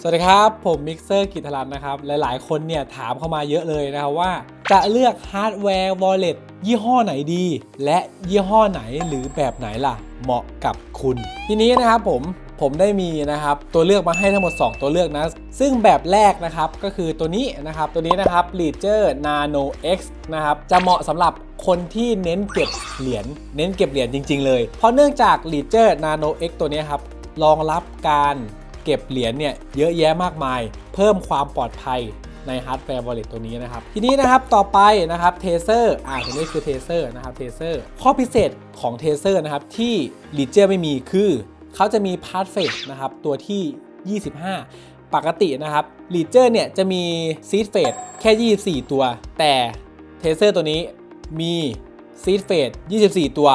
สวัสดีครับ ผมมิกเซอร์กิตรันนะครับ หลายๆ คนเนี่ยถามเข้ามาเยอะเลยนะครับว่า จะเลือกฮาร์ดแวร์ Wallet ยี่ห้อไหนดี และยี่ห้อไหนหรือแบบไหนล่ะ เหมาะกับคุณ ทีนี้นะครับผมผมได้มีนะครับตัวเลือกมาให้ทั้งหมด 2 ตัวเลือกนะ ซึ่งแบบแรกนะครับก็คือตัวนี้นะครับตัวนี้นะครับ Ledger Nano X นะครับจะเหมาะสำหรับคนที่เน้นเก็บเหรียญเน้นเก็บเหรียญจริง ๆ เลย เพราะเนื่องจาก Ledger Nano X ตัวนี้ครับรองรับการ เก็บเหรียญเนี่ยเยอะแยะมากมาย เพิ่มความปลอดภัยในฮาร์ดแวร์ wallet ตัวนี้นะครับ ทีนี้นะครับต่อไปนะครับเทเซอร์อ่าตัวนี้คือเทเซอร์นะครับเทเซอร์ข้อพิเศษของเทเซอร์นะครับที่ Ledger ไม่มีคือ เขาจะมีพาร์ทเฟสนะครับตัวที่ 25 ปกตินะครับ Ledger เนี่ยจะมีซีดเฟสแค่ 24 ตัว แต่เทเซอร์ตัวนี้มีซีดเฟส24 ตัว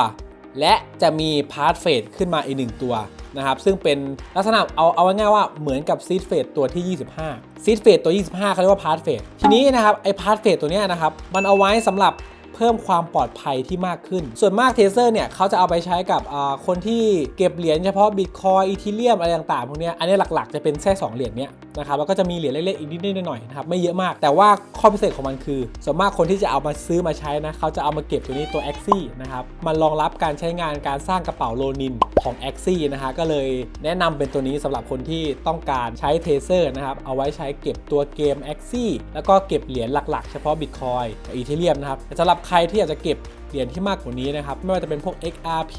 และจะมีพาร์ทเฟสขึ้นมาอีกหนึ่งตัว นะครับซึ่งเป็นลักษณะเอาเอาง่ายๆว่าเหมือนกับซีดเฟสตัวที่ 25ซีดเฟสตัว 25เขาเรียกว่าพาร์ทเฟสทีนี้นะครับไอพาร์ทเฟสตัวเนี้ยนะครับมันเอาไว้สำหรับ เพิ่มความปลอดภัยที่มากขึ้น ส่วนมากเทเซอร์เนี่ยเขาจะเอาไปใช้กับคนที่เก็บเหรียญเฉพาะบิตคอยอีทีเรียมอะไรต่างๆพวกนี้อันนี้หลักๆจะเป็นแค่2เหรียญเนี้ยนะครับแล้วก็จะมีเหรียญเล็กๆอีกนิดๆหน่อยๆนะครับไม่เยอะมากแต่ว่าข้อพิเศษของมันคือ ส่วนมากคนที่จะเอามาซื้อมาใช้นะเขาจะเอามาเก็บตัวนี้ตัว a x i นะครับมันรองรับการใช้งานการสร้างกระเป๋าโลนินของ a x i นะฮะก็เลยแนะนำเป็นตัวนี้สำหรับคนที่ต้องการใช้เทเซอร์นะครับเอาไว้ใช้เก็บตัวเกม a x i แล้วก็เก็บเหรียญหลักๆ เฉพาะบิตคอยกับอีทีเรียมนะครับสำหรับใครที่อยากจะเก็บเหรียญที่มากกว่านี้นะครับ ไม่ว่าจะเป็นพวก XRP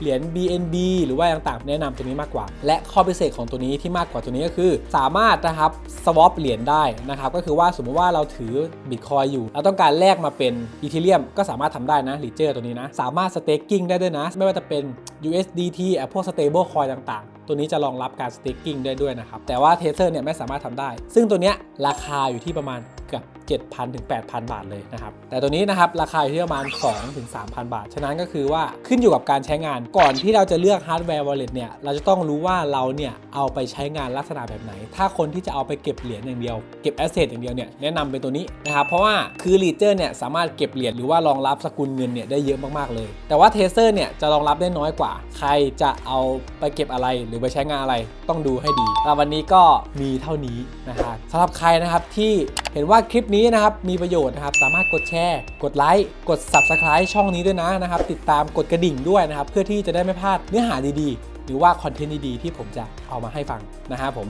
เหรียญ BNB หรือว่าต่างๆ แนะนำตัวนี้มากกว่า และข้อพิเศษของตัวนี้ที่มากกว่าตัวนี้ก็คือ สามารถนะครับ swap เหรียญได้นะครับ ก็คือว่าสมมติว่าเราถือ Bitcoin อยู่ เราต้องการแลกมาเป็น Ethereum ก็สามารถทำได้นะ Ledger ตัวนี้นะ สามารถ staking ได้ด้วยนะ ไม่ว่าจะเป็น USDT อพวก stable coin ต่างๆ ตัวนี้จะรองรับการ staking ได้ด้วยนะครับ แต่ว่า Tether เนี่ยไม่สามารถทำได้ ซึ่งตัวเนี้ยราคาอยู่ที่ประมาณเกือบ 7,000ถึง8,000 บาทเลยนะครับ แต่ตัวนี้นะครับราคาอยู่ที่ประมาณ2ถึง3,000 บาท ฉะนั้นก็คือว่าขึ้นอยู่กับการใช้งานก่อนที่เราจะเลือกฮาร์ดแวร์ wallet เนี่ยเราจะต้องรู้ว่าเราเนี่ยเอาไปใช้งานลักษณะแบบไหน ถ้าคนที่จะเอาไปเก็บเหรียญอย่างเดียวเก็บแอสเซทอย่างเดียวเนี่ยแนะนำเป็นตัวนี้นะครับเพราะว่าคือ Ledger เนี่ยสามารถเก็บเหรียญหรือว่ารองรับสกุลเงินเนี่ยได้เยอะมากๆเลย แต่ว่า Tether เนี่ยจะรองรับได้น้อยกว่า ใครจะเอาไปเก็บอะไรหรือไปใช้งานอะไรต้องดูให้ดีแล้ววันนี้ก็มีเท่านี้นะฮะสำหรับใครนะครับที่เห็นว่าคลิปนี้นะครับมีประโยชน์นะครับสามารถกดแชร์ กดไลค์กด Subscribe ช่องนี้ด้วยนะนะครับติดตามกดกระดิ่งด้วยนะครับเพื่อที่จะได้ไม่พลาดเนื้อหาดีๆ หรือว่าคอนเทนต์ดีๆที่ผมจะเอามาให้ฟังนะครับผม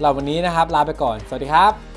เราวันนี้นะครับลาไปก่อนสวัสดีครับ